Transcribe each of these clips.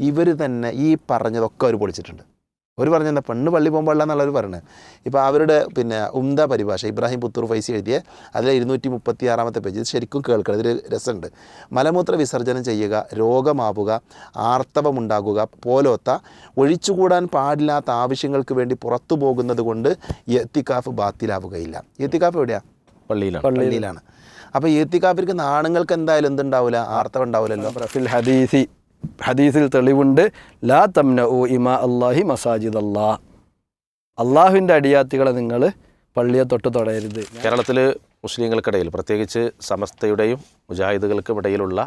ഇവർ തന്നെ ഈ പറഞ്ഞതൊക്കെ അവർ പൊളിച്ചിട്ടുണ്ട്. അവർ പറഞ്ഞെന്താ പെണ്ണ് പള്ളി പോകുമ്പോൾ എന്നുള്ളവർ പറയുന്നത് ഇപ്പോൾ അവരുടെ പിന്നെ ഉംദ പരിഭാഷ ഇബ്രാഹിം പുത്തൂർ ഫൈസി എഴുതിയ അതിലെ ഇരുന്നൂറ്റി മുപ്പത്തി ആറാമത്തെ പേജ് ഇത് ശരിക്കും കേൾക്കണം ഇതിൽ രസമുണ്ട്. മലമൂത്ര വിസർജനം ചെയ്യുക രോഗമാവുക ആർത്തവമുണ്ടാകുക പോലോത്ത ഒഴിച്ചുകൂടാൻ പാടില്ലാത്ത ആവശ്യങ്ങൾക്ക് വേണ്ടി പുറത്തു പോകുന്നത് കൊണ്ട് എത്തിക്കാഫ് ബാത്തിലാവുകയില്ല. എത്തിക്കാഫ് എവിടെയാണ് പള്ളിയിലാണ്. പള്ളിയിലാണ്. അപ്പോൾ എത്തിക്കാഫിർക്ക് നാണുങ്ങൾക്ക് എന്തായാലും എന്തുണ്ടാവില്ല ആർത്തവം ഉണ്ടാവില്ലല്ലോ ഹദീസി. ഹദീസിൽ തെളിവുണ്ട് ലാ തംന ഉ ഇമാ അള്ളാഹി മസാജിദ് അല്ലാ അള്ളാഹുവിന്റെ അടിയാത്തികളെ നിങ്ങൾ പള്ളിയെ തൊട്ട് തൊടയരുത്. കേരളത്തിൽ മുസ്ലിങ്ങൾക്കിടയിൽ പ്രത്യേകിച്ച് സമസ്തയുടെയും മുജാഹിദുകൾക്കും ഇടയിലുള്ള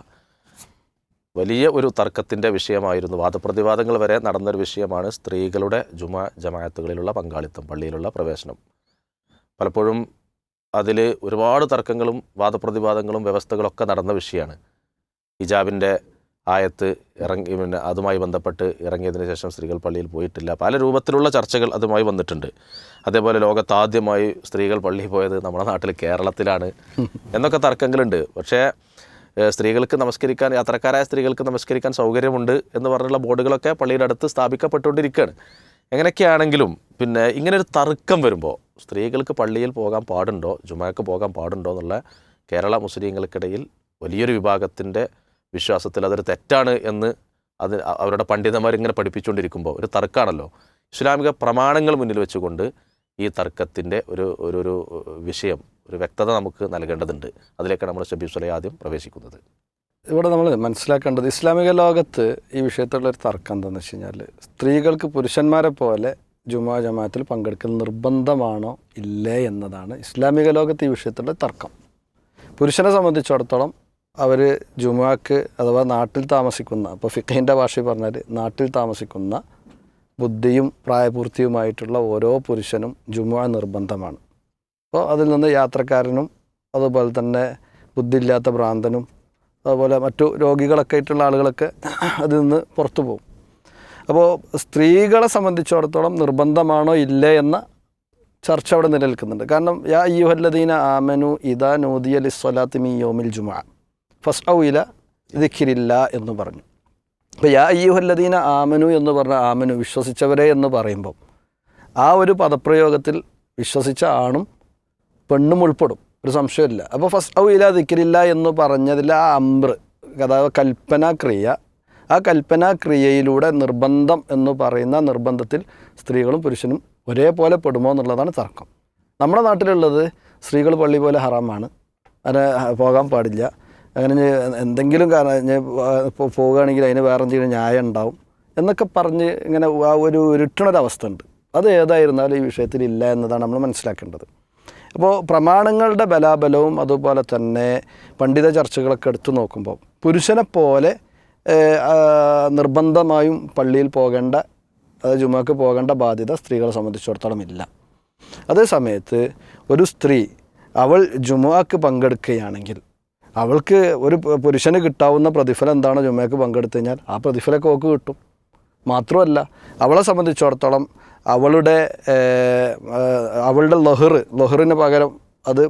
വലിയ ഒരു തർക്കത്തിന്റെ വിഷയമായിരുന്നു. വാദപ്രതിവാദങ്ങൾ വരെ നടന്നൊരു വിഷയമാണ് സ്ത്രീകളുടെ ജുമ ജമാഅത്തുകളിലുള്ള പങ്കാളിത്തം പള്ളിയിലുള്ള പ്രവേശനം. പലപ്പോഴും അതിൽ ഒരുപാട് തർക്കങ്ങളും വാദപ്രതിവാദങ്ങളും വ്യവസ്ഥകളൊക്കെ നടന്ന വിഷയമാണ്. ഹിജാബിന്റെ ആയത്ത് ഇറങ്ങി പിന്നെ അതുമായി ബന്ധപ്പെട്ട് ഇറങ്ങിയതിന് ശേഷം സ്ത്രീകൾ പള്ളിയിൽ പോയിട്ടില്ല. പല രൂപത്തിലുള്ള ചർച്ചകൾ അതുമായി വന്നിട്ടുണ്ട്. അതേപോലെ ലോകത്താദ്യമായി സ്ത്രീകൾ പള്ളിയിൽ പോയത് നമ്മുടെ നാട്ടിൽ കേരളത്തിലാണ് എന്നൊക്കെ തർക്കങ്ങളുണ്ട്. പക്ഷേ സ്ത്രീകൾക്ക് നമസ്കരിക്കാൻ യാത്രക്കാരായ സ്ത്രീകൾക്ക് നമസ്കരിക്കാൻ സൗകര്യമുണ്ട് എന്ന് പറഞ്ഞുള്ള ബോർഡുകളൊക്കെ പള്ളിയുടെ അടുത്ത് സ്ഥാപിക്കപ്പെട്ടുകൊണ്ടിരിക്കുകയാണ്. എങ്ങനെയൊക്കെയാണെങ്കിലും പിന്നെ ഇങ്ങനൊരു തർക്കം വരുമ്പോൾ സ്ത്രീകൾക്ക് പള്ളിയിൽ പോകാൻ പാടുണ്ടോ ജുമാക്ക് പോകാൻ പാടുണ്ടോ എന്നുള്ള കേരള മുസ്ലിങ്ങൾക്കിടയിൽ വലിയൊരു വിഭാഗത്തിന്റെ വിശ്വാസത്തിൽ അതൊരു തെറ്റാണ് എന്ന് അത് അവരുടെ പണ്ഡിതന്മാർ ഇങ്ങനെ പഠിപ്പിച്ചുകൊണ്ടിരിക്കുമ്പോൾ ഒരു തർക്കമാണല്ലോ ഇസ്ലാമിക പ്രമാണങ്ങൾ മുന്നിൽ വെച്ചുകൊണ്ട് ഈ തർക്കത്തിന്റെ ഒരു ഒരു ഒരു വിഷയം ഒരു വ്യക്തത നമുക്ക് നൽകേണ്ടതുണ്ട്. അതിലേക്കാണ് നമ്മൾ ഷബീബ് സുലൈ ആദ്യം പ്രവേശിക്കുന്നത്. ഇവിടെ നമ്മൾ മനസ്സിലാക്കേണ്ടത് ഇസ്ലാമിക ലോകത്ത് ഈ വിഷയത്തിലുള്ള ഒരു തർക്കം എന്താണെന്ന് വെച്ച് കഴിഞ്ഞാൽ സ്ത്രീകൾക്ക് പുരുഷന്മാരെ പോലെ ജുമാ ജമാഅത്തിൽ പങ്കെടുക്കൽ നിർബന്ധമാണോ ഇല്ലേ എന്നതാണ് ഇസ്ലാമിക ലോകത്ത് ഈ വിഷയത്തിലുള്ള തർക്കം. പുരുഷനെ സംബന്ധിച്ചിടത്തോളം അവർ ജുമാക്ക് അഥവാ നാട്ടിൽ താമസിക്കുന്ന അപ്പോൾ ഫിഖിന്റെ ഭാഷയിൽ പറഞ്ഞാൽ നാട്ടിൽ താമസിക്കുന്ന ബുദ്ധിയും പ്രായപൂർത്തിയുമായിട്ടുള്ള ഓരോ പുരുഷനും ജുമാ നിർബന്ധമാണ്. അപ്പോൾ അതിൽ നിന്ന് യാത്രക്കാരനും അതുപോലെ തന്നെ ബുദ്ധിയില്ലാത്ത ഭ്രാന്തനും അതുപോലെ മറ്റു രോഗികളൊക്കെ ആയിട്ടുള്ള ആളുകളൊക്കെ അതിൽ നിന്ന് പുറത്തു പോകും. അപ്പോൾ സ്ത്രീകളെ സംബന്ധിച്ചിടത്തോളം നിർബന്ധമാണോ ഇല്ലേ എന്ന ചർച്ച അവിടെ നിലനിൽക്കുന്നുണ്ട്. കാരണം യാ യുഹല്ലദീന ആമനു ഇദാ നൂദിയ ഇസ്വലാത്തിമി യോമിൽ ജുമാ ഇല ദിഖിരില്ല എന്ന് പറഞ്ഞു. അപ്പോൾ യാ അയ്യുഹല്ലദീന ആമനു എന്ന് പറഞ്ഞ ആമനു വിശ്വസിച്ചവരെ എന്ന് പറയുമ്പം ആ ഒരു പദപ്രയോഗത്തിൽ വിശ്വസിച്ച ആണും പെണ്ണും ഉൾപ്പെടും. ഒരു സംശയമില്ല. അപ്പോൾ ഫസ്റ്റ് ഔ ഇല ദിക്കരില്ല എന്ന് പറഞ്ഞതിൽ ആ അമ്പ്ര അതായത് കൽപ്പനാക്രിയ ആ കൽപ്പന കൽപ്പനാക്രിയയിലൂടെ നിർബന്ധം എന്ന് പറയുന്ന നിർബന്ധത്തിൽ സ്ത്രീകളും പുരുഷനും ഒരേപോലെ പെടുമോ എന്നുള്ളതാണ് തർക്കം. നമ്മുടെ നാട്ടിലുള്ളത് സ്ത്രീകൾ പള്ളി പോലെ ഹറാമാണ്. അങ്ങനെ പോകാൻ പാടില്ല. അങ്ങനെ എന്തെങ്കിലും കാരണം ഇപ്പോൾ പോവുകയാണെങ്കിൽ അതിന് വേറെ എന്തെങ്കിലും ന്യായം ഉണ്ടാവും എന്നൊക്കെ പറഞ്ഞ് ഇങ്ങനെ ആ ഒരു ഉരുട്ടണൊരവസ്ഥ ഉണ്ട്. അത് ഏതായിരുന്നാലും ഈ വിഷയത്തിൽ ഇല്ല എന്നതാണ് നമ്മൾ മനസ്സിലാക്കേണ്ടത്. അപ്പോൾ പ്രമാണങ്ങളുടെ ബലാബലവും അതുപോലെ തന്നെ പണ്ഡിത ചർച്ചകളൊക്കെ എടുത്തു നോക്കുമ്പോൾ പുരുഷനെ പോലെ നിർബന്ധമായും പള്ളിയിൽ പോകേണ്ട അതായത് ജുമാക്ക് പോകേണ്ട ബാധ്യത സ്ത്രീകളെ സംബന്ധിച്ചിടത്തോളം ഇല്ല. അതേ സമയത്ത് ഒരു സ്ത്രീ അവൾ ജുമാക്ക് പങ്കെടുക്കുകയാണെങ്കിൽ അവൾക്ക് ഒരു പുരുഷന് കിട്ടാവുന്ന പ്രതിഫലം എന്താണോ ജുമ്മയ്ക്ക് പങ്കെടുത്തു കഴിഞ്ഞാൽ ആ പ്രതിഫലമൊക്കെ അവൾക്ക് കിട്ടും. മാത്രമല്ല അവളെ സംബന്ധിച്ചിടത്തോളം അവളുടെ അവളുടെ ലഹർ ലഹറിന് പകരം അത്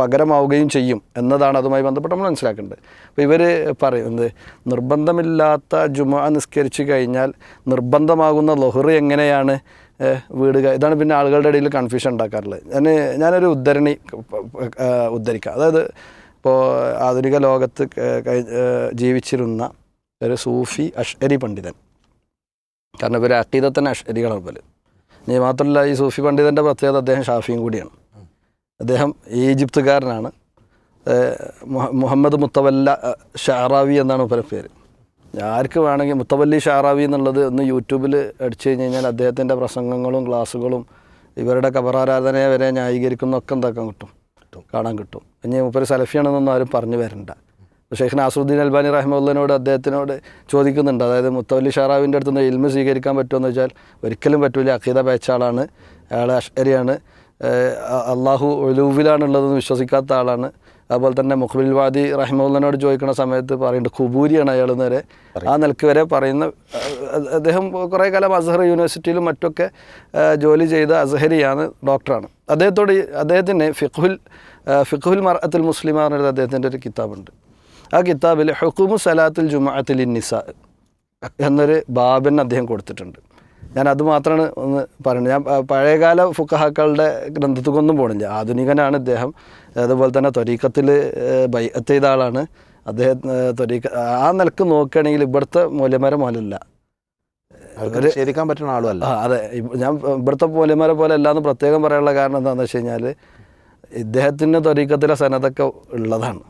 പകരമാവുകയും ചെയ്യും എന്നതാണ് അതുമായി ബന്ധപ്പെട്ട് നമ്മൾ മനസ്സിലാക്കേണ്ടത്. അപ്പോൾ ഇവർ പറയുന്നത് നിർബന്ധമില്ലാത്ത ജുമ നിസ്കരിച്ചു കഴിഞ്ഞാൽ നിർബന്ധമാകുന്ന ലൊഹർ എങ്ങനെയാണ് വീട് ഇതാണ് പിന്നെ ആളുകളുടെ ഇടയിൽ കൺഫ്യൂഷൻ ഉണ്ടാക്കാറുള്ളത്. ഞാൻ ഞാനൊരു ഉദ്ധരണി ഉദ്ധരിക്കുക ഉദ്ധരിക്കാം. അതായത് ഇപ്പോൾ ആധുനിക ലോകത്ത് ജീവിച്ചിരുന്ന ഒരു സൂഫി അഷ്അരി പണ്ഡിതൻ. കാരണം ഇവർ അട്ടീതത്തന്നെ അഷ്അരികളാണ് പോലെ ഇനി മാത്രമല്ല ഈ സൂഫി പണ്ഡിതന്റെ പ്രത്യേകത അദ്ദേഹം ഷാഫിയും കൂടിയാണ്. അദ്ദേഹം ഈജിപ്തുകാരനാണ്. മുഹമ്മദ് മുത്തവല്ല ഷാറാവി എന്നാണ് പല പേര്. ആർക്ക് വേണമെങ്കിൽ മുത്തവല്ലി ഷാറാവി എന്നുള്ളത് ഒന്ന് യൂട്യൂബിൽ അടിച്ചു കഴിഞ്ഞ് കഴിഞ്ഞാൽ അദ്ദേഹത്തിന്റെ പ്രസംഗങ്ങളും ക്ലാസ്സുകളും ഇവരുടെ കബറാരാധനയെ വരെ ന്യായീകരിക്കുന്നൊക്കെ എന്താക്കാൻ കിട്ടും. കാണാൻ കിട്ടും. ഇനി മുപ്പര് സലഫിയാണെന്നൊന്നും ആരും പറഞ്ഞു വരണ്ട. ഷെയ്ഖ് നാസറുദ്ദീൻ അൽബാനി റഹ്മുള്ളനോട് അദ്ദേഹത്തിനോട് ചോദിക്കുന്നുണ്ട്. അതായത് മുത്തവല്ലി ഷാറാവിന്റെ അടുത്ത് നിന്ന് ഇൽമ സ്വീകരിക്കാൻ പറ്റുമെന്ന് വെച്ചാൽ ഒരിക്കലും പറ്റൂല. അഖീദ പേച്ച ആളാണ്. അയാൾ അഷ്കരിയാണ് അള്ളാഹു ഒലൂവിലാണുള്ളതെന്ന് വിശ്വസിക്കാത്ത ആളാണ്. അതുപോലെ തന്നെ മുഖബിൽ വാദി റഹ്മുള്ളനോട് ചോദിക്കുന്ന സമയത്ത് പറയുന്നുണ്ട് ഖുബൂരിയാണ് അയാൾ നേരെ. ആ നിലയ്ക്ക് വരെ പറയുന്ന അദ്ദേഹം കുറേ കാലം അസഹർ യൂണിവേഴ്സിറ്റിയിലും മറ്റൊക്കെ ജോലി ചെയ്ത അസഹരിയാണ് ഡോക്ടറാണ്. അദ്ദേഹത്തോട് അദ്ദേഹത്തിന് ഫിഖുൽ ഫിഖുൽ ഫിഖുൽ മുസ്ലിം മുസ്ലിമ പറഞ്ഞൊരു അദ്ദേഹത്തിന്റെ ഒരു കിതാബുണ്ട്. ആ കിതാബിൽ ഹുക്കുമു സലാത്തുൽ ജുമാഅത്തിൽ നിസ എന്നൊരു ബാബിന് അദ്ദേഹം കൊടുത്തിട്ടുണ്ട്. ഞാൻ അതുമാത്രമാണ് ഒന്ന് പറയുന്നത് ഞാൻ പഴയകാല ഫുക്കഹാക്കളുടെ ഗ്രന്ഥത്തിക്കൊന്നും പോണില്ല. ആധുനികനാണ് ഇദ്ദേഹം. അതുപോലെ തന്നെ ത്വരീക്കത്തിൽ ബൈഅത്ത് ചെയ്ത ആളാണ്. അദ്ദേഹം ത്വരീക്ക ആ നിലയ്ക്ക് നോക്കുകയാണെങ്കിൽ ഇവിടുത്തെ മൂല്യമാരെ മോലല്ല. ശരിക്കാൻ പറ്റുന്ന ആളുമല്ല. അതെ. ഞാൻ ഇവിടുത്തെ മൂല്യമാരെ പോലെ അല്ലാന്ന് പ്രത്യേകം പറയാനുള്ള കാരണം എന്താണെന്ന് വെച്ച് കഴിഞ്ഞാൽ ഇദ്ദേഹത്തിന്റെ ത്വരീക്കത്തിലെ സനതൊക്കെ ഉള്ളതാണ്.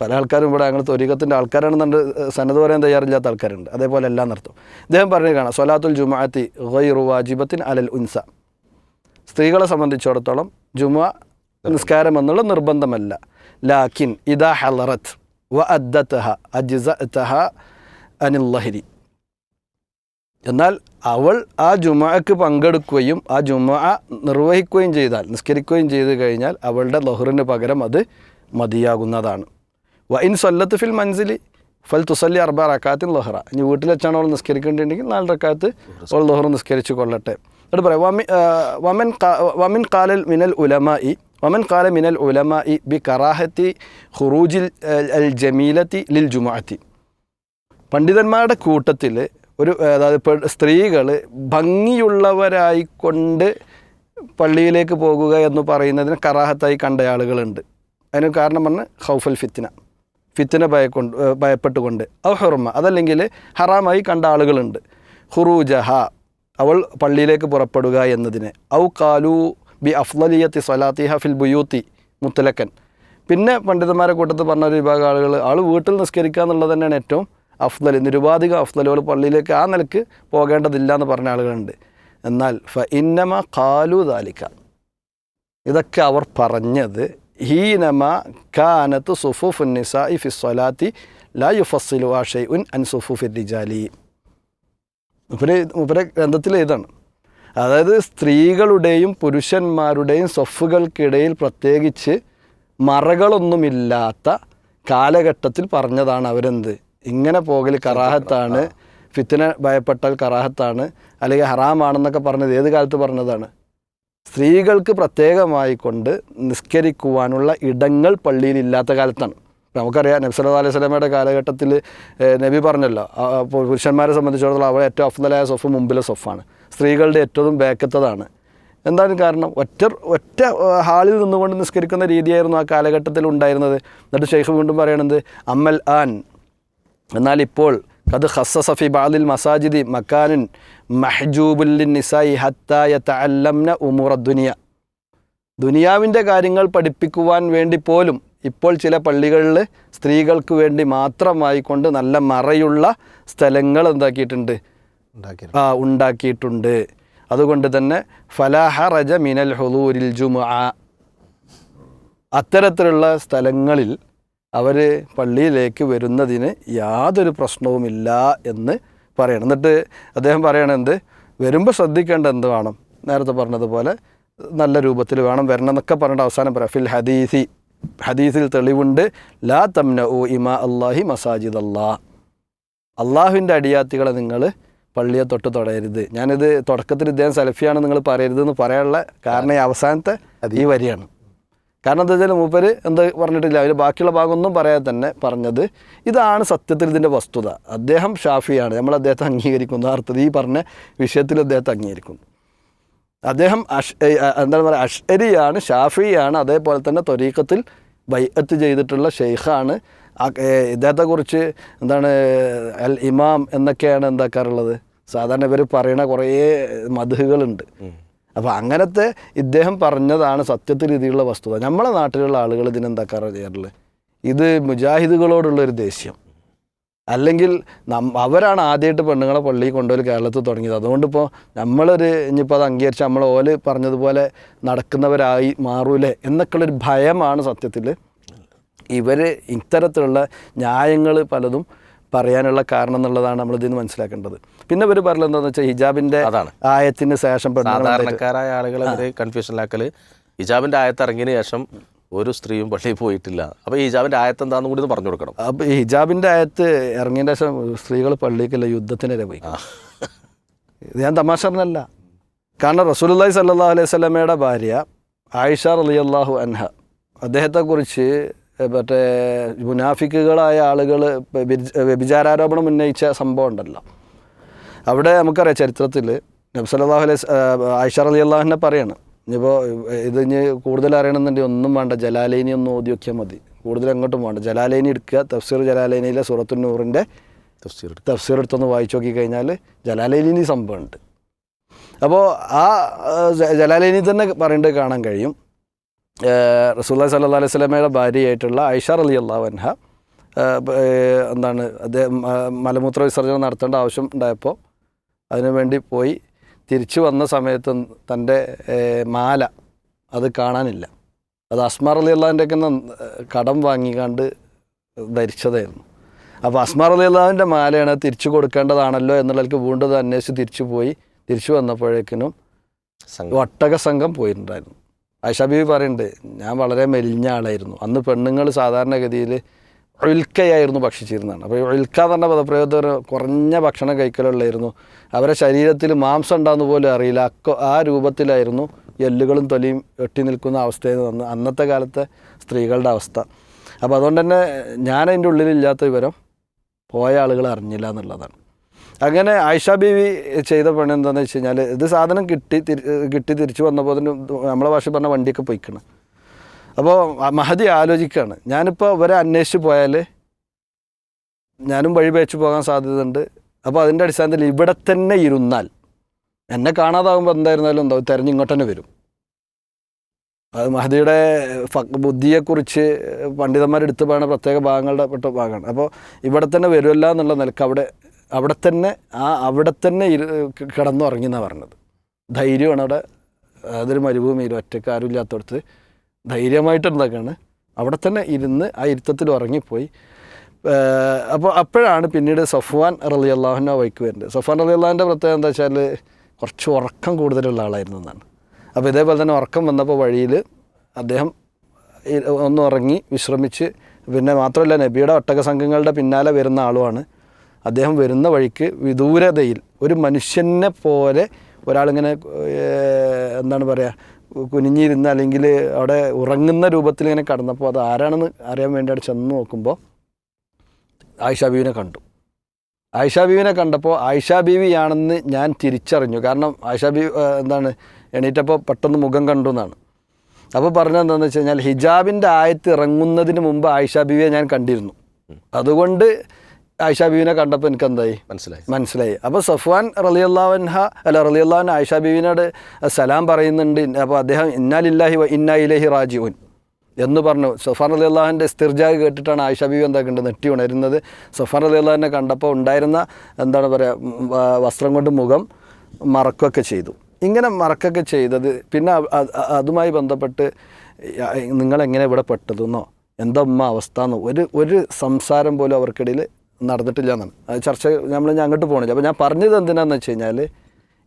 പല ആൾക്കാരും ഇവിടെ അങ്ങനെ ത്വരീക്കത്തിന്റെ ആൾക്കാരാണെന്നുണ്ട് സനത് പറയാൻ തയ്യാറില്ലാത്ത ആൾക്കാരുണ്ട്. അതേപോലെ എല്ലാം നിർത്തും ഇദ്ദേഹം പറഞ്ഞു കാണാം സൊലാത്തുൽ ജുമാഅത്തി ഗൈറു വാജിബത്തിൻ അലൽ ഉൻസ. സ്ത്രീകളെ സംബന്ധിച്ചിടത്തോളം ജുമ നിസ്കാരം എന്നുള്ള നിർബന്ധമല്ല. ലാക്കിൻ ഇദാ ഹലറത്ത് വ അദ്ദത്തഹ അജിസ അനിൽ ലഹരി. എന്നാൽ അവൾ ആ ജുമാക്ക് പങ്കെടുക്കുകയും ആ ജുമാ നിർവഹിക്കുകയും ചെയ്താൽ നിസ്കരിക്കുകയും ചെയ്തു കഴിഞ്ഞാൽ അവളുടെ ലഹറിന് പകരം അത് മതിയാകുന്നതാണ്. വ ഇൻ സൊല്ലത്ത് ഫിൽ മൻസിലി ഫൽ തുസല്ലി അർബ റക്കാത്തിൻ ലഹറ. ഇനി വീട്ടിൽ വെച്ചാണ് അവൾ നിസ്കരിക്കേണ്ടിയിട്ടുണ്ടെങ്കിൽ നാല് റക്കാത്ത് അവൾ ലഹർ നിസ്കരിച്ച് കൊള്ളട്ടെ. എന്നിട്ട് പറയാം വമി വമൻ വമിൻ കാലൽ മിനൽ ഉലമ ഇ വമൻ കാല മിനൽ ഉലമ ഇ ബി കറാഹത്തി ഹുറൂജിൽ അൽ ജമീലത്തി ലിൽ ജുമാഅത്തി. പണ്ഡിതന്മാരുടെ കൂട്ടത്തിൽ ഒരു അതായത് സ്ത്രീകൾ ഭംഗിയുള്ളവരായിക്കൊണ്ട് പള്ളിയിലേക്ക് പോകുക എന്ന് പറയുന്നതിന് കറാഹത്തായി കണ്ട ആളുകളുണ്ട്. അതിന് കാരണം പറഞ്ഞ് ഹൗഫൽ ഫിത്തിന ഫിത്തിന ഭയക്കൊണ്ട് ഭയപ്പെട്ടുകൊണ്ട്. ഔ ഹുർമ അതല്ലെങ്കിൽ ഹറാമായി കണ്ട ആളുകളുണ്ട്. ഹുറൂജഹ അവൾ പള്ളിയിലേക്ക് പുറപ്പെടുക എന്നതിന്. ഔ കാലു ബി അഫ്ലലിയത്തി സലാത്തിഹ ഫിൽ ബുയൂത്തി മുത്തലക്കൻ. പിന്നെ പണ്ഡിതന്മാരെ കൂട്ടത്തിൽ പറഞ്ഞ ഒരു വിഭാഗം ആളുകൾ ആൾ വീട്ടിൽ നിസ്കരിക്കുക എന്നുള്ളത് തന്നെയാണ് ഏറ്റവും അഫ്ദൽ നിരുപാധിക അഫ്ദലുകൾ പള്ളിയിലേക്ക് ആ നിലയ്ക്ക് പോകേണ്ടതില്ല എന്ന് പറഞ്ഞ ആളുകളുണ്ട്. എന്നാൽ ഫ ഇന്നമ കാലു ദാലിക്ക ഇതൊക്കെ അവർ പറഞ്ഞത് ഹീനമ കാനത്ത് സുഫുഫ് നിസായി ഇഫ് സ്വലാത്തി ലാ യുഫസ്സിലു ആ ഷെയ് ഉൻ അൻ സുഫുഫി റിജാലി മുപ്പര് മുപ്പരെ ഗ്രന്ഥത്തിൽ ഇതാണ് അതായത് സ്ത്രീകളുടെയും പുരുഷന്മാരുടെയും സൊഫുകൾക്കിടയിൽ പ്രത്യേകിച്ച് മറകളൊന്നുമില്ലാത്ത കാലഘട്ടത്തിൽ പറഞ്ഞതാണ് അവരെന്ത്? ഇങ്ങനെ പോകൽ കറാഹത്താണ്. ഫിത്തിന ഭയപ്പെട്ടാൽ കറാഹത്താണ്. അല്ലെങ്കിൽ ഹറാമാണെന്നൊക്കെ പറഞ്ഞത് ഏത് കാലത്ത് പറഞ്ഞതാണ്? സ്ത്രീകൾക്ക് പ്രത്യേകമായി കൊണ്ട് നിസ്കരിക്കുവാനുള്ള ഇടങ്ങൾ പള്ളിയിൽ ഇല്ലാത്ത കാലത്താണ്. നമുക്കറിയാം നബി സല്ലല്ലാഹു അലൈഹി സ്വലമയുടെ കാലഘട്ടത്തിൽ നബി പറഞ്ഞല്ലോ പുരുഷന്മാരെ സംബന്ധിച്ചിടത്തോളം അവ ഏറ്റവും അഫ്ദലായ സൊഫ് മുമ്പിലെ സൊഫാണ് സ്ത്രീകളുടെ ഏറ്റവും ബേക്കത്തതാണ് എന്താണ് കാരണം? ഒറ്റ ഒറ്റ ഹാളിൽ നിന്നുകൊണ്ട് നിസ്കരിക്കുന്ന രീതിയായിരുന്നു ആ കാലഘട്ടത്തിൽ ഉണ്ടായിരുന്നത്. എന്നിട്ട് ഷെയ്ഖ് വീണ്ടും പറയണത് അമ്മൽ ആൻ എന്നാൽ ഇപ്പോൾ കത് ഖസ്സഫി ബാദിൽ മസാജിദി മക്കാനുൻ മഹജൂബുല്ലിൻ നിസായി ഹത്തായ തല്ലംന ഉമുറ ദുനിയ. ദുനിയാവിന്റെ കാര്യങ്ങൾ പഠിപ്പിക്കുവാൻ വേണ്ടി പോലും ഇപ്പോൾ ചില പള്ളികളിൽ സ്ത്രീകൾക്ക് വേണ്ടി മാത്രമായിക്കൊണ്ട് നല്ല മറയുള്ള സ്ഥലങ്ങൾ എന്താക്കിയിട്ടുണ്ട്? ആ ഉണ്ടാക്കിയിട്ടുണ്ട്. അതുകൊണ്ട് തന്നെ ഫലാഹ റജ മിനൽ ഹുദൂരിൽ ജുമുഅ. അത്തരത്തിലുള്ള സ്ഥലങ്ങളിൽ അവർ പള്ളിയിലേക്ക് വരുന്നതിന് യാതൊരു പ്രശ്നവുമില്ല എന്ന് പറയണം. എന്നിട്ട് അദ്ദേഹം പറയണെന്ത് വരുമ്പോൾ ശ്രദ്ധിക്കേണ്ട എന്ത് വേണം? നേരത്തെ പറഞ്ഞതുപോലെ നല്ല രൂപത്തിൽ വേണം വരണം എന്നൊക്കെ പറഞ്ഞിട്ട് അവസാനം പറയാം. ഫിൽ ഹദീസി. ഹദീസിൽ തെളിവുണ്ട്. ലാ തംന ഉ ഇമ അള്ളാഹി മസാജിദ് അല്ലാ അള്ളാഹുവിന്റെ അടിയാത്തികളെ നിങ്ങൾ പള്ളിയെ തൊട്ട് തൊടയരുത് ഞാനിത് തുടക്കത്തിൽ ഇദ്ദേഹം സെൽഫിയാണ് നിങ്ങൾ പറയരുത് എന്ന് പറയാനുള്ള കാരണം ഈ അവസാനത്തെ ഈ വരിയാണ്. കാരണം എന്താ വെച്ചാൽ മൂപ്പര് എന്താ പറഞ്ഞിട്ടില്ല അവർ ബാക്കിയുള്ള ഭാഗമൊന്നും പറയാതെ തന്നെ പറഞ്ഞത്. ഇതാണ് സത്യത്തിൽ ഇതിന്റെ വസ്തുത. അദ്ദേഹം ഷാഫിയാണ്. നമ്മൾ അദ്ദേഹത്തെ അംഗീകരിക്കുന്നു. അർത്ഥത്തിൽ ഈ പറഞ്ഞ വിഷയത്തിൽ അദ്ദേഹത്തെ അംഗീകരിക്കുന്നു. അദ്ദേഹം അഷ് എന്താണ് പറയുക അഷ്അരിയാണ് ഷാഫിയാണ് അതേപോലെ തന്നെ ത്വരീക്കത്തിൽ ബൈഅത്ത് ചെയ്തിട്ടുള്ള ഷെയ്ഖാണ് ഇദ്ദേഹത്തെക്കുറിച്ച് എന്താണ് അൽ ഇമാം എന്നൊക്കെയാണ് എന്താക്കാറുള്ളത്? സാധാരണ ഇവർ പറയണ കുറേ മധുകളുണ്ട് അപ്പോൾ അങ്ങനത്തെ ഇദ്ദേഹം പറഞ്ഞതാണ് സത്യത്തിൽ രീതിയിലുള്ള വസ്തുത. നമ്മളെ നാട്ടിലുള്ള ആളുകൾ ഇതിനെന്താക്കാറ ചെയ്യാറുള്ളത് ഇത് മുജാഹിദുകളോടുള്ള ഒരു ദേഷ്യം. അല്ലെങ്കിൽ നം അവരാണ് ആദ്യമായിട്ട് പെണ്ണുങ്ങളെ പള്ളിയിൽ കൊണ്ടുപോയി കേരളത്തിൽ തുടങ്ങിയത്. അതുകൊണ്ടിപ്പോൾ നമ്മളൊരു ഇനിയിപ്പോൾ അത് അംഗീകരിച്ച് നമ്മൾ ഓൽ പറഞ്ഞതുപോലെ നടക്കുന്നവരായി മാറൂലേ എന്നൊക്കെയുള്ളൊരു ഭയമാണ് സത്യത്തിൽ ഇവർ ഇത്തരത്തിലുള്ള ന്യായങ്ങൾ പലതും പറയാനുള്ള കാരണം എന്നുള്ളതാണ് നമ്മൾ ഇതിന് മനസ്സിലാക്കേണ്ടത്. പിന്നെ ഇവർ പറയുന്നത് എന്താണെന്ന് വെച്ചാൽ ഹിജാബിന്റെ. ആയത്തിന് ശേഷം സാധാരണക്കാരായ ആളുകളെ കൺഫ്യൂഷനിലാക്കൽ ഹിജാബിന്റെ ആയത്ത് ഇറങ്ങിയതിന് ശേഷം ഒരു സ്ത്രീയും പള്ളിയിൽ പോയിട്ടില്ല. അപ്പോൾ ഈ ഹിജാബിന്റെ ആയത്ത് എന്താണെന്ന് കൂടി പറഞ്ഞു കൊടുക്കണം. അപ്പോൾ ഈ ഹിജാബിന്റെ ആയത്ത് ഇറങ്ങിയതിന് ശേഷം സ്ത്രീകൾ പള്ളിക്കല്ല യുദ്ധത്തിന് പോയി ഇത് ഞാൻ തമാശ പറഞ്ഞല്ല കാരണം റസൂലുള്ളാഹി സല്ലാ അലൈഹി സ്വലമയുടെ ഭാര്യ ആയിഷ റളിയല്ലാഹു അൻഹ അദ്ദേഹത്തെക്കുറിച്ച് മറ്റേ മുനാഫിക്കുകളായ ആളുകൾ വ്യഭിചാരാരോപണം ഉന്നയിച്ച സംഭവം ഉണ്ടല്ലോ. അവിടെ നമുക്കറിയാം ചരിത്രത്തിൽ നബ്സലാഹു അലൈഹി ആയിഷ അലി അള്ളാഹിനെ പറയാണ്. ഇനിയിപ്പോൾ ഇത് ഇനി കൂടുതൽ അറിയണമെന്നുണ്ടെങ്കിൽ ഒന്നും വേണ്ട ജലാലൈനി ഒന്ന് ഓതി നോക്കിയാൽ മതി. കൂടുതൽ അങ്ങോട്ടും വേണ്ട. ജലാലൈനി എടുക്കുക തഫ്സീർ ജലാലൈനിയിലെ സൂറത്തു നൂറിന്റെ തഫ്സീർ. തഫ്സീർ എടുത്തൊന്ന് വായിച്ചു നോക്കി കഴിഞ്ഞാൽ ജലാലൈനി സംഭവമുണ്ട് അപ്പോൾ ആ ജലാലൈനി തന്നെ പറയേണ്ടത് കാണാൻ കഴിയും. റസൂല്ലാ സല്ലാ അലൈഹി സ്വലമയുടെ ഭാര്യയായിട്ടുള്ള ഐഷ അലി അള്ളാഹൻഹ എന്താണ് അദ്ദേഹം മലമൂത്ര വിസർജനം നടത്തേണ്ട ആവശ്യം ഉണ്ടായപ്പോൾ അതിനുവേണ്ടി പോയി തിരിച്ചു വന്ന സമയത്ത് തന്റെ മാല അത് കാണാനില്ല. അത് അസ്മാർ അലി അള്ളാഹിന്റെയൊക്കെ കടം വാങ്ങിക്കാണ്ട് ധരിച്ചതായിരുന്നു. അപ്പോൾ അസ്മാർ അലി അള്ളാഹിന്റെ മാലയാണ് തിരിച്ചു കൊടുക്കേണ്ടതാണല്ലോ എന്നുള്ളതിലേക്ക് വീണ്ടും അത് അന്വേഷിച്ച് തിരിച്ചു പോയി. തിരിച്ചു വന്നപ്പോഴേക്കിനും ഒട്ടക സംഘം പോയിട്ടുണ്ടായിരുന്നു. ആയിഷാബീബി പറയുന്നുണ്ട് ഞാൻ വളരെ മെലിഞ്ഞ ആളായിരുന്നു. അന്ന് പെണ്ണുങ്ങൾ സാധാരണഗതിയിൽ ഒഴുൽക്കയായിരുന്നു ഭക്ഷിച്ചിരുന്നതാണ്. അപ്പോൾ ഒഴുൽക്ക എന്ന് പറഞ്ഞ പദപ്രയോഗത്തിൽ കുറഞ്ഞ ഭക്ഷണം കഴിക്കലുള്ളായിരുന്നു. അവരെ ശരീരത്തിൽ മാംസം ഉണ്ടാകുന്ന പോലും അറിയില്ല. അക്ക ആ രൂപത്തിലായിരുന്നു എല്ലുകളും തൊലിയും ഒട്ടി നിൽക്കുന്ന അവസ്ഥയിൽ വന്ന് അന്നത്തെ കാലത്തെ സ്ത്രീകളുടെ അവസ്ഥ. അപ്പോൾ അതുകൊണ്ട് തന്നെ ഞാൻ അതിന്റെ ഉള്ളിലില്ലാത്ത വിവരം പോയ ആളുകൾ അറിഞ്ഞില്ല എന്നുള്ളതാണ്. അങ്ങനെ ആയിഷ ബീവി ചെയ്ത പണി എന്താണെന്ന് വെച്ച് കഴിഞ്ഞാൽ ഇത് സാധനം കിട്ടി കിട്ടി തിരിച്ചു വന്നപ്പോൾ തന്നെ നമ്മളെ ഭാഷ പറഞ്ഞ വണ്ടിയൊക്കെ പോയിക്കണം. അപ്പോൾ മഹതി ആലോചിക്കുകയാണ് ഞാനിപ്പോൾ ഇവരെ അന്വേഷിച്ച് പോയാൽ ഞാനും വഴി പേച്ചു പോകാൻ സാധ്യതയുണ്ട്. അപ്പോൾ അതിന്റെ അടിസ്ഥാനത്തിൽ ഇവിടെ തന്നെ ഇരുന്നാൽ എന്നെ കാണാതാകുമ്പോൾ എന്തായിരുന്നാലും എന്താവും തിരഞ്ഞ് ഇങ്ങോട്ട് തന്നെ വരും. അത് മഹദിയുടെ ബുദ്ധിയെക്കുറിച്ച് പണ്ഡിതന്മാരെടുത്ത് പറയുന്ന പ്രത്യേക ഭാഗങ്ങളുടെ പെട്ട ഭാഗമാണ്. അപ്പോൾ ഇവിടെ തന്നെ വരുമല്ല എന്നുള്ള നിലയ്ക്ക് അവിടെ അവിടെ തന്നെ ആ അവിടെ തന്നെ കിടന്നുറങ്ങി എന്നാണ് പറഞ്ഞത്. ധൈര്യമാണ് അവിടെ. അതൊരു മരുഭൂമിയിൽ ഒറ്റയ്ക്ക് ആരും ഇല്ലാത്തടത്ത് ധൈര്യമായിട്ട് എന്താക്കാണ് അവിടെ തന്നെ ഇരുന്ന് ആ ഇരുത്തത്തിൽ ഉറങ്ങിപ്പോയി. അപ്പോൾ അപ്പോഴാണ് പിന്നീട് സഫ്വാൻ റലി അള്ളാഹുവിന്റെ വൈക്ക് വരുന്നത്. സഫ്വാൻ റലി അള്ളാഹിന്റെ പ്രത്യേകത എന്താ വെച്ചാൽ കുറച്ച് ഉറക്കം കൂടുതലുള്ള ആളായിരുന്നു എന്നാണ്. അപ്പോൾ ഇതേപോലെ തന്നെ ഉറക്കം വന്നപ്പോൾ വഴിയിൽ അദ്ദേഹം ഒന്ന് ഉറങ്ങി വിശ്രമിച്ച് പിന്നെ മാത്രമല്ല നബിയുടെ ഒട്ടക സംഘങ്ങളുടെ പിന്നാലെ വരുന്ന ആളുമാണ്. അദ്ദേഹം വരുന്ന വഴിക്ക് വിദൂരതയിൽ ഒരു മനുഷ്യനെ പോലെ ഒരാളിങ്ങനെ എന്താണ് പറയുക കുനിഞ്ഞിരുന്ന് അല്ലെങ്കിൽ അവിടെ ഉറങ്ങുന്ന രൂപത്തിൽ ഇങ്ങനെ കടന്നപ്പോൾ അത് ആരാണെന്ന് അറിയാൻ വേണ്ടി അവിടെ ചെന്ന് നോക്കുമ്പോൾ ആയിഷാ ബീവിനെ കണ്ടു. ആയിഷാ ബീവിനെ കണ്ടപ്പോൾ ആയിഷ ബീവിയാണെന്ന് ഞാൻ തിരിച്ചറിഞ്ഞു. കാരണം ആയിഷാ ബീവി എന്താണ് എണീറ്റപ്പോൾ പെട്ടെന്ന് മുഖം കണ്ടു എന്നാണ്. അപ്പോൾ പറഞ്ഞത് എന്താണെന്ന് വെച്ച് കഴിഞ്ഞാൽ ഹിജാബിന്റെ ആയത്ത് ഇറങ്ങുന്നതിന് മുമ്പ് ആയിഷാ ബീവിയെ ഞാൻ കണ്ടിരുന്നു. അതുകൊണ്ട് ആയിഷ ബീവിനെ കണ്ടപ്പോൾ എനിക്ക് എന്തായി മനസ്സിലായി. മനസ്സിലായി. അപ്പോൾ സഫ്വാൻ റലിയല്ലാവൻഹ അല്ല റലിയല്ലാവൻ ആയിഷ ബീവിനോട് സലാം പറയുന്നുണ്ട്. അപ്പോൾ അദ്ദേഹം ഇന്നാലില്ലാഹി ഇന്നാ ഇലഹി റാജിഉൻ എന്ന് പറഞ്ഞു. സഫാൻ അലി അള്ളാഹിന്റെ സ്ഥിർജാഗ് കേട്ടിട്ടാണ് ആയിഷ ബീവി എന്താക്കേണ്ടത് നെട്ടി ഉണരുന്നത്. സഫാൻ അലി അള്ളാഹിനെ കണ്ടപ്പോൾ ഉണ്ടായിരുന്ന എന്താണ് പറയുക വസ്ത്രം കൊണ്ട് മുഖം മറക്കുകയൊക്കെ ചെയ്തു. ഇങ്ങനെ മറക്കൊക്കെ ചെയ്തത്. പിന്നെ അതുമായി ബന്ധപ്പെട്ട് നിങ്ങളെങ്ങനെ ഇവിടെ പെട്ടതെന്നോ? എന്താ ഉമ്മ അവസ്ഥ എന്നോ? ഒരു ഒരു സംസാരം പോലും അവർക്കിടയിൽ നടന്നിട്ടില്ല എന്നാണ് ചർച്ച നമ്മൾ ഞാൻ അങ്ങോട്ട് പോകണില്ല അപ്പോൾ ഞാൻ പറഞ്ഞത് എന്തിനാന്ന് വെച്ച് കഴിഞ്ഞാൽ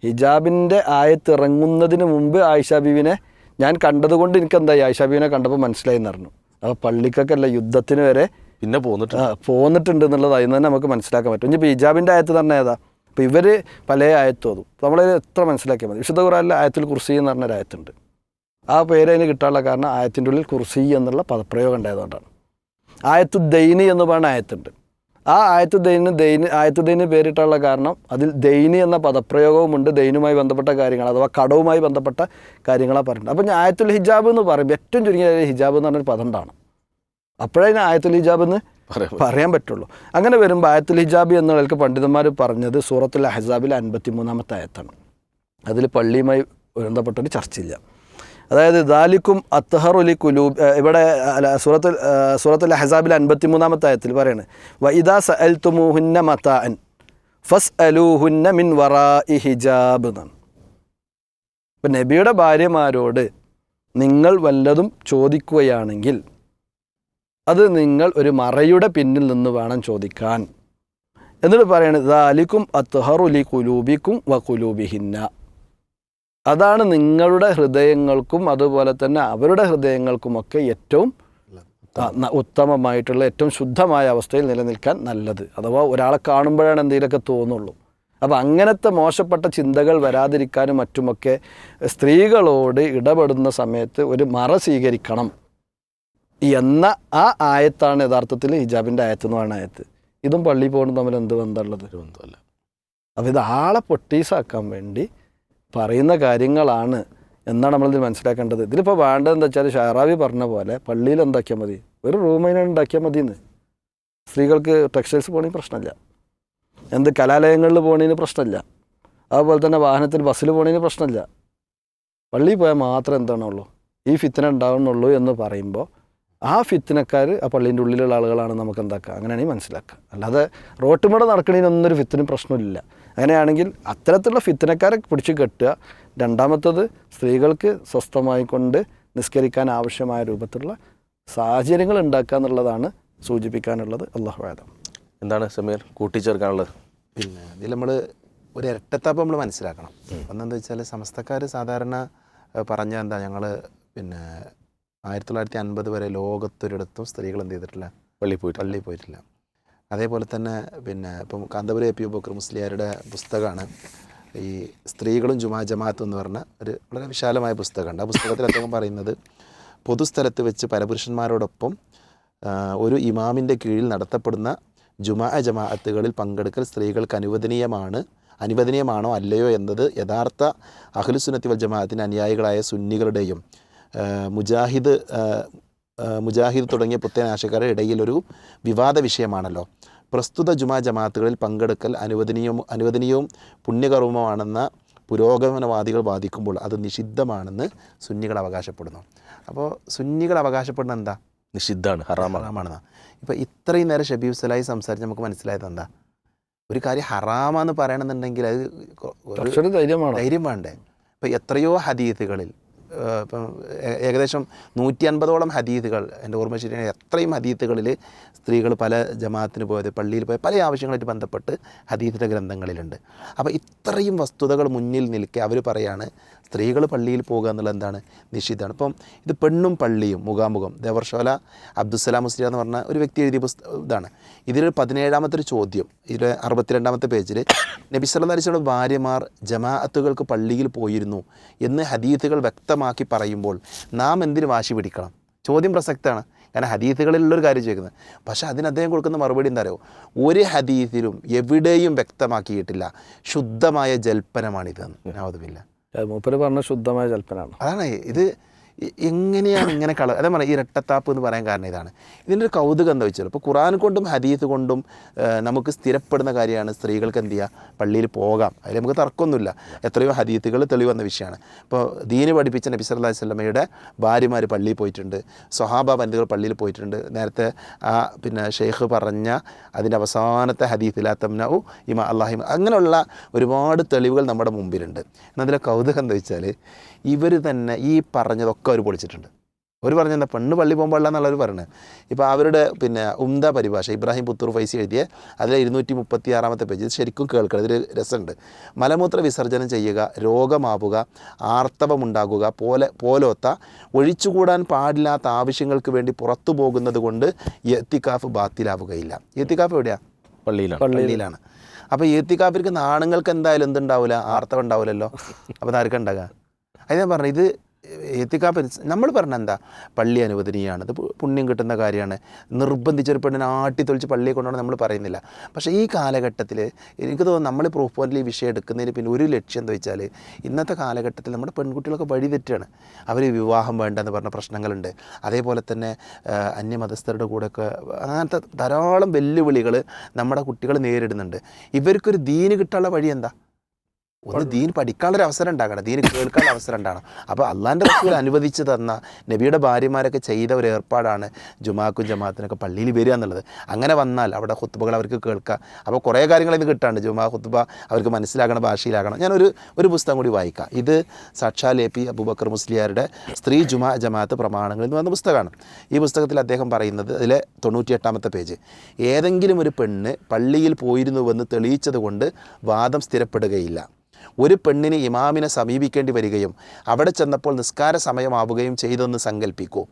ഹിജാബിന്റെ ആയത്ത് ഇറങ്ങുന്നതിന് മുമ്പ് ആയിഷ ബീവിനെ ഞാൻ കണ്ടതുകൊണ്ട് എനിക്ക് എന്തായി ആയിഷ ബീവിനെ കണ്ടപ്പോൾ മനസ്സിലായി എന്ന് പറഞ്ഞു. അപ്പോൾ പള്ളിക്കൊക്കെയല്ല യുദ്ധത്തിന് വരെ പിന്നെ പോന്നിട്ട് പോന്നിട്ടുണ്ട് എന്നുള്ളത് അതിൽ നിന്ന് തന്നെ നമുക്ക് മനസ്സിലാക്കാൻ പറ്റും. ഇനിയിപ്പോൾ ഹിജാബിന്റെ ആയത്ത് തന്നെ ഏതാ? അപ്പോൾ ഇവർ പല ആയത്തും അതും. നമ്മൾ എത്ര മനസ്സിലാക്കിയാൽ മതി. വിശുദ്ധ ഖുറാനിലെ ആയത്തിൽ കുർസി എന്ന് പറഞ്ഞൊരു ആയത്തുണ്ട് ആ പേര് അതിന് കിട്ടാനുള്ള കാരണം ആയത്തിന്റെ ഉള്ളിൽ കുർസി എന്നുള്ള പദപ്രയോഗം ഉണ്ടായതുകൊണ്ടാണ്. ആയത്തു ദൈനി എന്ന് പറയുന്ന ആയത്തുണ്ട്. ആ ആയത്ത് ദൈന് ദൈന് ആയത്ത് ദൈന് പേരിട്ടുള്ള കാരണം അതിൽ ദൈനി എന്ന പദപ്രയോഗവുമുണ്ട്. ദൈനുമായി ബന്ധപ്പെട്ട കാര്യങ്ങൾ അഥവാ കടവുമായി ബന്ധപ്പെട്ട കാര്യങ്ങളാണ് പറയുന്നത് അപ്പം ഞാൻ ആയത്തുൽ ഹിജാബ് എന്ന് പറയുമ്പോൾ ഏറ്റവും ചുരുങ്ങിയ ഹിജാബ് എന്ന് പറഞ്ഞൊരു പദം ഉണ്ടാണ് ഞാൻ ആയത്തുൽ ഹിജാബ് എന്ന് പറയാൻ പറ്റുള്ളൂ. അങ്ങനെ വരുമ്പോൾ ആയത്തുൽ ഹിജാബി എന്നുള്ളവർക്ക് പണ്ഡിതന്മാർ പറഞ്ഞത് സൂറത്തുൽ അഹസാബിൽ അൻപത്തി മൂന്നാമത്തെ ആയത്താണ്. അതിൽ പള്ളിയുമായി ബന്ധപ്പെട്ടൊരു ചർച്ചയില്ല. അതായത് ദാലിക്കും അത്തഹറുലി കുലൂബ് ഇവിടെ സൂറത്തുൽ സൂറത്തുൽ അഹസാബിൽ അൻപത്തി മൂന്നാമത്തെ ആയത്തിൽ പറയാണ് വൈദാ സഅൽ തുമുഹുന്ന മതാൻ ഫസ് അലൂഹുന്ന മിൻ വറാ ഇ ഹിജാബ് എന്നാണ്. ഇപ്പം നബിയുടെ ഭാര്യമാരോട് നിങ്ങൾ വല്ലതും ചോദിക്കുകയാണെങ്കിൽ അത് നിങ്ങൾ ഒരു മറയുടെ പിന്നിൽ നിന്ന് വേണം ചോദിക്കാൻ. എന്നിട്ട് പറയണത് ദാലിക്കും അത്തഹറുലി കുലൂബിക്കും വ കുലൂബിഹിന്ന അതാണ് നിങ്ങളുടെ ഹൃദയങ്ങൾക്കും അതുപോലെ തന്നെ അവരുടെ ഹൃദയങ്ങൾക്കുമൊക്കെ ഏറ്റവും ഉത്തമമായിട്ടുള്ള ഏറ്റവും ശുദ്ധമായ അവസ്ഥയിൽ നിലനിൽക്കാൻ നല്ലത്. അഥവാ ഒരാളെ കാണുമ്പോഴാണ് എന്തെങ്കിലുമൊക്കെ തോന്നുള്ളൂ. അപ്പോൾ അങ്ങനത്തെ മോശപ്പെട്ട ചിന്തകൾ വരാതിരിക്കാനും മറ്റുമൊക്കെ സ്ത്രീകളോട് ഇടപെടുന്ന സമയത്ത് ഒരു മറ സ്വീകരിക്കണം. എന്ന ആ ആയത്താണ് യഥാർത്ഥത്തിൽ ഹിജാബിന്റെ ആയത്ത് എന്ന് പറയുന്ന ആയത്ത്. ഇതും പള്ളി പോകുന്നത് തമ്മിൽ എന്ത് ബന്ധമുള്ളത്? ഒരു ബന്ധമല്ല. അപ്പോൾ ഇത് ആളെ പൊട്ടീസാക്കാൻ വേണ്ടി പറയുന്ന കാര്യങ്ങളാണ് എന്നാണ് നമ്മളിത് മനസ്സിലാക്കേണ്ടത്. ഇതിലിപ്പോൾ വേണ്ടത് എന്താ വെച്ചാൽ ഷാറാവി പറഞ്ഞ പോലെ പള്ളിയിൽ എന്താക്കിയാൽ മതി. ഒരു റൂമിനെ ഉണ്ടാക്കിയാൽ മതി എന്ന് സ്ത്രീകൾക്ക് ടെക്സ്റ്റൈൽസ് പോകണമെങ്കിൽ പ്രശ്നമില്ല എന്ത് കലാലയങ്ങളിൽ പോകണതിന് പ്രശ്നമില്ല അതുപോലെ തന്നെ വാഹനത്തിൽ ബസ്സിൽ പോകണതിന് പ്രശ്നമില്ല പള്ളിയിൽ പോയാൽ മാത്രം എന്താണുള്ളൂ. ഈ ഫിത്തിന ഉണ്ടാവുന്നുള്ളൂ എന്ന് പറയുമ്പോൾ ആ ഫിത്തിനക്കാർ ആ പള്ളീന്റെ ഉള്ളിലുള്ള ആളുകളാണ് നമുക്ക് എന്താക്കുക അങ്ങനെയാണെങ്കിൽ മനസ്സിലാക്കുക അല്ലാതെ റോട്ടുമൂടെ നടക്കണേനൊന്നൊരു ഫിത്തിന് പ്രശ്നമില്ല. അങ്ങനെയാണെങ്കിൽ അത്തരത്തിലുള്ള ഫിത്തനക്കാരെ പിടിച്ച് കെട്ടുക. രണ്ടാമത്തത് സ്ത്രീകൾക്ക് സ്വസ്ഥമായിക്കൊണ്ട് നിസ്കരിക്കാൻ ആവശ്യമായ രൂപത്തിലുള്ള സാഹചര്യങ്ങൾ ഉണ്ടാക്കുക എന്നുള്ളതാണ് സൂചിപ്പിക്കാനുള്ളത്. അള്ളാഹു വേദം എന്താണ് സമീർ? കൂട്ടിച്ചേർക്കാനുള്ളത്. പിന്നെ ഇതിൽ നമ്മൾ ഒരു ഇരട്ടത്താപ്പ് നമ്മൾ മനസ്സിലാക്കണം. ഒന്നെന്താ വെച്ചാൽ സമസ്തക്കാർ സാധാരണ പറഞ്ഞ എന്താ ഞങ്ങൾ പിന്നെ ആയിരത്തി തൊള്ളായിരത്തി അൻപത് വരെ ലോകത്തൊരിടത്തും സ്ത്രീകൾ എന്ത് ചെയ്തിട്ടില്ല? പള്ളി പോയിട്ട് പള്ളിയിൽ പോയിട്ടില്ല. അതേപോലെ തന്നെ പിന്നെ ഇപ്പം കാന്തപുരം എ പി ബക്കർ മുസ്ലിയാരുടെ പുസ്തകമാണ്. ഈ സ്ത്രീകളും ജുമാ ജമാഅത്തും എന്ന് പറഞ്ഞ ഒരു വളരെ വിശാലമായ പുസ്തകമുണ്ട്. ആ പുസ്തകത്തിൽ അദ്ദേഹം പറയുന്നത് പൊതുസ്ഥലത്ത് വെച്ച് പരപുരുഷന്മാരോടൊപ്പം ഒരു ഇമാമിന്റെ കീഴിൽ നടത്തപ്പെടുന്ന ജുമാ ജമാഅത്തുകളിൽ പങ്കെടുക്കൽ സ്ത്രീകൾക്ക് അനുവദനീയമാണ് അനുവദനീയമാണോ അല്ലയോ എന്നത് യഥാർത്ഥ അഖിലുസുനത്തി വൽ ജമാഅത്തിന് അനുയായികളായ സുന്നികളുടെയും മുജാഹിദ് മുജാഹിദ് തുടങ്ങിയ പുത്തനാശക്കാരുടെ ഇടയിലൊരു വിവാദ വിഷയമാണല്ലോ. പ്രസ്തുത ജുമാ ജമാഅത്തുകളിൽ പങ്കെടുക്കൽ അനുവദനീയവും അനുവദനീയവും പുണ്യകർമ്മമാണെന്ന പുരോഗമനവാദികൾ വാദിക്കുമ്പോൾ അത് നിഷിദ്ധമാണെന്ന് സുന്നികൾ അവകാശപ്പെടുന്നു. അപ്പോൾ സുന്നികൾ അവകാശപ്പെടുന്ന എന്താ? നിഷിദ്ധമാണ് ഹറാമാണ്. ഹറാമാണെന്നാ. ഇപ്പോൾ ഇത്രയും നേരം ഷബീബ് സലായി സംസാരിച്ച് നമുക്ക് മനസ്സിലായത് എന്താ? ഒരു കാര്യം ഹറാമാന്ന് പറയണമെന്നുണ്ടെങ്കിൽ അത് ധൈര്യം വേണ്ടേ? ഇപ്പം എത്രയോ ഹദീത്തുകളിൽ ഇപ്പം ഏകദേശം നൂറ്റി അൻപതോളം ഹദീത്തുകൾ എന്റെ ഓർമ്മ ശരിയാണ്. എത്രയും ഹദീത്തുകളിൽ സ്ത്രീകൾ പല ജമാഅത്തിന് പോയത് പള്ളിയിൽ പോയ പല ആവശ്യങ്ങളായിട്ട് ബന്ധപ്പെട്ട് ഹദീത്തിന്റെ ഗ്രന്ഥങ്ങളിലുണ്ട്. അപ്പോൾ ഇത്രയും വസ്തുതകൾ മുന്നിൽ നിൽക്കെ അവർ പറയാണ് സ്ത്രീകൾ പള്ളിയിൽ പോകുക എന്നുള്ളത് എന്താണ്? നിശ്ചിതമാണ് ഇപ്പം ഇത് പെണ്ണും പള്ളിയും മുഖാമുഖം. ദേവർഷോല അബ്ദുസലാം മുസ്ലിം എന്ന് പറഞ്ഞ ഒരു വ്യക്തി എഴുതിയ പുസ്തകം ഇതാണ്. ഇതിൽ പതിനേഴാമത്തെ ഒരു ചോദ്യം. ഇതിൽ അറുപത്തിരണ്ടാമത്തെ പേജിൽ നബി അലിസ്ലയുടെ ഭാര്യമാർ ജമാഅത്തുകൾക്ക് പള്ളിയിൽ പോയിരുന്നു എന്ന് ഹദീത്തുകൾ വ്യക്തമാക്കി പറയുമ്പോൾ നാം എന്തിന് വാശി പിടിക്കണം? ചോദ്യം പ്രസക്തമാണ്. കാരണം ഹദീസുകളിലുള്ളൊരു കാര്യം ചോദിക്കുന്നത്. പക്ഷേ അതിന് അദ്ദേഹം കൊടുക്കുന്ന മറുപടി എന്താ അറിയോ? ഒരു ഹദീസിലും എവിടെയും വ്യക്തമാക്കിയിട്ടില്ല. ശുദ്ധമായ ജൽപ്പനമാണിതെന്ന്. നാവതുമില്ല മൂപ്പര് പറഞ്ഞ ശുദ്ധമായ ജൽപ്പനാണ് അതാണ്. ഇത് എങ്ങനെയാണ് ഇങ്ങനെ കള അതേ പറയാം ഈ ഇരട്ടത്താപ്പ് എന്ന് പറയാൻ കാരണം ഇതാണ്. ഇതിന്റെ ഒരു കൗതുകം എന്താ വെച്ചാൽ ഇപ്പോൾ ഖുറാൻ കൊണ്ടും ഹദീത്ത് കൊണ്ടും നമുക്ക് സ്ഥിരപ്പെടുന്ന കാര്യമാണ് സ്ത്രീകൾക്ക് എന്ത് ചെയ്യുക പള്ളിയിൽ പോകാം. അതിൽ നമുക്ക് തർക്കമൊന്നുമില്ല. എത്രയോ ഹദീത്തുകൾ തെളിവന്ന വിഷയമാണ്. ഇപ്പോൾ ദീന് പഠിപ്പിച്ച നബി സല്ലല്ലാഹു അലൈഹി വസല്ലമയുടെ ഭാര്യമാർ പള്ളിയിൽ പോയിട്ടുണ്ട്. സ്വഹാബ വനിതകൾ പള്ളിയിൽ പോയിട്ടുണ്ട്. നേരത്തെ ആ പിന്നെ ഷെയ്ഖ് പറഞ്ഞ അതിന്റെ അവസാനത്തെ ഹദീത്തിലാ തംനഉ ഇമ അള്ളാഹിമ അങ്ങനെയുള്ള ഒരുപാട് തെളിവുകൾ നമ്മുടെ മുമ്പിലുണ്ട്. എന്നതിലെ കൗതുകം എന്താ വെച്ചാൽ ഇവർ തന്നെ ഈ പറഞ്ഞതൊക്കെ അവർ പൊളിച്ചിട്ടുണ്ട്. അവർ പറഞ്ഞെന്താ? പെണ്ണ് പള്ളി പോകാൻ പാടില്ല എന്നുള്ളവർ പറയുന്നത് ഇപ്പോൾ അവരുടെ പിന്നെ ഉംദ പരിഭാഷ ഇബ്രാഹിം പുത്തൂർ ഫൈസി എഴുതിയ അതിലെ ഇരുന്നൂറ്റി മുപ്പത്തി ആറാമത്തെ പേജ് ഇത് ശരിക്കും കേൾക്കണം ഇതിൽ രസമുണ്ട്. മലമൂത്ര വിസർജനം ചെയ്യുക രോഗമാവുക ആർത്തവമുണ്ടാകുക പോലെ പോലോത്ത ഒഴിച്ചുകൂടാൻ പാടില്ലാത്ത ആവശ്യങ്ങൾക്ക് വേണ്ടി പുറത്തു പോകുന്നത് കൊണ്ട് എത്തിക്കാഫ് ബാത്തിലാവുകയില്ല. എത്തിക്കാഫ് എവിടെയാണ് പള്ളിയിലാണ്. പള്ളിയിലാണ്. അപ്പോൾ എത്തിക്കാഫിക്ക് നാണുങ്ങൾക്ക് എന്തായാലും എന്തുണ്ടാവില്ല ആർത്തവം ഉണ്ടാവില്ലല്ലോ അപ്പോൾ ഉണ്ടാകുക അത് ഞാൻ പറഞ്ഞു ഇത് എത്തിക്കാപ്പ നമ്മൾ പറഞ്ഞ എന്താ? പള്ളി അനുവദനീയമാണ് അത് പുണ്യം കിട്ടുന്ന കാര്യമാണ്. നിർബന്ധിച്ചൊരു പെണ്ണിനെ ആട്ടിത്തൊളിച്ച് പള്ളിയെ കൊണ്ടുപോകണം നമ്മൾ പറയുന്നില്ല. പക്ഷേ ഈ കാലഘട്ടത്തിൽ എനിക്ക് തോന്നുന്നു നമ്മൾ പ്രൂഫ് പോയിന്റിൽ ഈ വിഷയം എടുക്കുന്നതിന് പിന്നെ ഒരു ലക്ഷ്യം എന്താ വെച്ചാൽ ഇന്നത്തെ കാലഘട്ടത്തിൽ നമ്മുടെ പെൺകുട്ടികളൊക്കെ വഴി തെറ്റാണ്. അവർ വിവാഹം വേണ്ട എന്ന് പറഞ്ഞ പ്രശ്നങ്ങളുണ്ട്. അതേപോലെ തന്നെ അന്യമതസ്ഥരുടെ കൂടെയൊക്കെ അങ്ങനത്തെ ധാരാളം വെല്ലുവിളികൾ നമ്മുടെ കുട്ടികൾ നേരിടുന്നുണ്ട്. ഇവർക്കൊരു ദീന് കിട്ടാനുള്ള വഴി എന്താ? ഒന്ന് ദീൻ പഠിക്കാനുള്ളൊരു അവസരം ഉണ്ടാകണം ദീൻ കേൾക്കാനുള്ള അവസരം ഉണ്ടാകണം. അപ്പോൾ അള്ളാന്റെ റസൂൽ അനുവദിച്ച് തന്ന നബിയുടെ ഭാര്യമാരൊക്കെ ചെയ്ത ഒരു ഏർപ്പാടാണ് ജുമാക്കും ജമാഅത്തിനൊക്കെ പള്ളിയിൽ വരിക എന്നുള്ളത്. അങ്ങനെ വന്നാൽ അവിടെ ഹുത്തുബകൾ അവർക്ക് കേൾക്കാം. അപ്പോൾ കുറേ കാര്യങ്ങൾ ഇത് കിട്ടാണ്ട് ജുമാ ഹുത്തുബ അവർക്ക് മനസ്സിലാകണ ഭാഷയിലാകണം. ഞാനൊരു ഒരു പുസ്തകം കൂടി വായിക്കാം. ഇത് സാക്ഷാൽ എ പി അബൂബക്കർ മുസ്ലിയാരുടെ സ്ത്രീ ജുമാ ജമാഅത്ത് പ്രമാണങ്ങൾ എന്ന് പറഞ്ഞ പുസ്തകമാണ്. ഈ പുസ്തകത്തിൽ അദ്ദേഹം പറയുന്നത് അതിലെ തൊണ്ണൂറ്റിയെട്ടാമത്തെ പേജ്. ഏതെങ്കിലും ഒരു പെണ്ണ് പള്ളിയിൽ പോയിരുന്നുവെന്ന് തെളിയിച്ചത് കൊണ്ട് വാദം സ്ഥിരപ്പെടുകയില്ല. ഒരു പെണ്ണിന് ഇമാമിനെ സമീപിക്കേണ്ടി വരികയും അവിടെ ചെന്നപ്പോൾ നിസ്കാര സമയമാവുകയും ചെയ്തെന്ന് സങ്കല്പിക്കൂ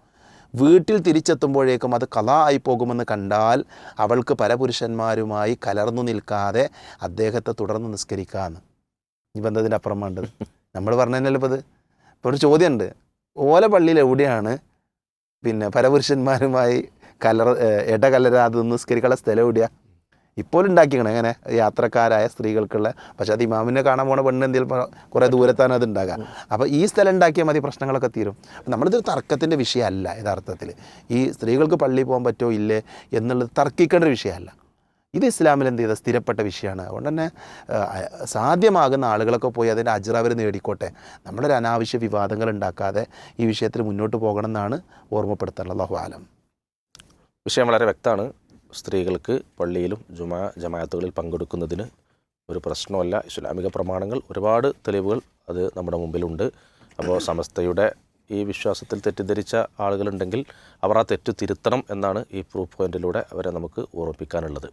വീട്ടിൽ തിരിച്ചെത്തുമ്പോഴേക്കും അത് കലാ ആയി പോകുമെന്ന് കണ്ടാൽ അവൾക്ക് പല പുരുഷന്മാരുമായി കലർന്നു നിൽക്കാതെ അദ്ദേഹത്തെ തുടർന്ന് നിസ്കരിക്കാമെന്ന് ഇപ്പം എന്താ ഇതിന്റെ അപ്പുറം വേണ്ടത്? നമ്മൾ പറഞ്ഞതന്നെയല്ലോ ഇപ്പോൾ ഇത്? ഇപ്പോൾ ഒരു ചോദ്യമുണ്ട്. ഓല പള്ളിയിൽ എവിടെയാണ് പിന്നെ പരപുരുഷന്മാരുമായി കലർ ഇടകലരാതെ നിസ്കരിക്കാനുള്ള സ്ഥലം എവിടെയാ? ഇപ്പോൾ ഉണ്ടാക്കിയാണ് അങ്ങനെ യാത്രക്കാരായ സ്ത്രീകൾക്കുള്ള പക്ഷേ അത് ഇമാമിനെ കാണാൻ പോണ പെണ്ണ് എന്തെങ്കിലും കുറേ ദൂരത്താണ് അത് ഉണ്ടാകുക അപ്പോൾ ഈ സ്ഥലം ഉണ്ടാക്കിയാൽ മതി പ്രശ്നങ്ങളൊക്കെ തീരും. നമ്മളിതൊരു തർക്കത്തിന്റെ വിഷയമല്ല യഥാർത്ഥത്തിൽ ഈ സ്ത്രീകൾക്ക് പള്ളിയിൽ പോകാൻ പറ്റുമോ ഇല്ലേ എന്നുള്ളത് തർക്കിക്കേണ്ട വിഷയമല്ല ഇത് ഇസ്ലാമിൽ എന്ത് ചെയ്ത? സ്ഥിരപ്പെട്ട വിഷയമാണ് അതുകൊണ്ട് തന്നെ സാധ്യമാകുന്ന ആളുകളൊക്കെ പോയി അതിന്റെ അജ്രാവർ നേടിക്കോട്ടെ. നമ്മളൊരു അനാവശ്യ വിവാദങ്ങൾ ഉണ്ടാക്കാതെ ഈ വിഷയത്തിൽ മുന്നോട്ട് പോകണം എന്നാണ് ഓർമ്മപ്പെടുത്താനുള്ളത് അള്ളാഹു ആലം. വിഷയം വളരെ വ്യക്തമാണ്. സ്ത്രീകൾക്ക് പള്ളിയിലും ജുമാ ജമാഅത്തുകളിൽ പങ്കെടുക്കുന്നതിന് ഒരു പ്രശ്നമല്ല. ഇസ്ലാമിക പ്രമാണങ്ങൾ ഒരുപാട് തെളിവുകൾ അത് നമ്മുടെ മുമ്പിലുണ്ട്. അപ്പോൾ സമസ്തയുടെ ഈ വിശ്വാസത്തിൽ തെറ്റിദ്ധരിച്ച ആളുകളുണ്ടെങ്കിൽ അവർ ആ തെറ്റ് തിരുത്തണം എന്നാണ് ഈ പ്രൂഫ് പോയിന്റിലൂടെ അവരെ നമുക്ക് ഓർമ്മിപ്പിക്കാനുള്ളത്.